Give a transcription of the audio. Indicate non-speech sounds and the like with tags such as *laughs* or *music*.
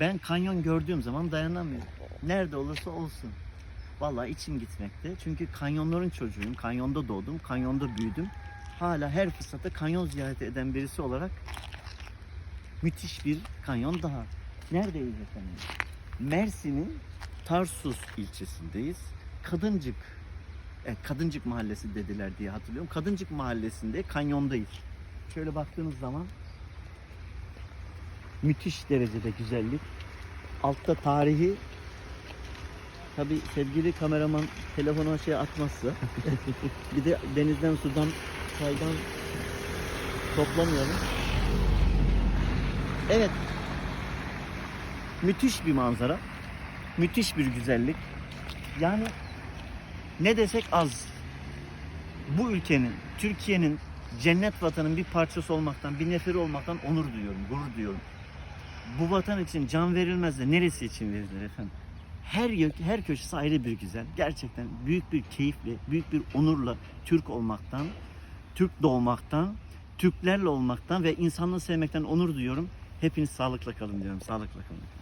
Ben kanyon gördüğüm zaman dayanamıyorum. Nerede olursa olsun. Vallahi içim gitmekte. Çünkü kanyonların çocuğuyum. Kanyonda doğdum, kanyonda büyüdüm. Hala her fırsatta kanyon ziyareti eden birisi olarak müthiş bir kanyon daha. Neredeyiz efendim? Mersin'in Tarsus ilçesindeyiz. Kadıncık, evet, Kadıncık Mahallesi dediler diye hatırlıyorum. Kadıncık Mahallesi'nde kanyondayız. Şöyle baktığınız zaman müthiş derecede güzellik. Altta tarihi Tabi sevgili kameraman telefonu şey atmazsa *laughs* bir de denizden sudan çaydan toplamayalım. Evet. Müthiş bir manzara. Müthiş bir güzellik. Yani ne desek az. Bu ülkenin, Türkiye'nin cennet vatanın bir parçası olmaktan, bir neferi olmaktan onur duyuyorum, gurur duyuyorum. Bu vatan için can verilmez de neresi için verilir efendim? Her her köşesi ayrı bir güzel. Gerçekten büyük bir keyifle, büyük bir onurla Türk olmaktan, Türk doğmaktan, Türklerle olmaktan ve insanlığı sevmekten onur duyuyorum. Hepiniz sağlıkla kalın diyorum. Sağlıkla kalın.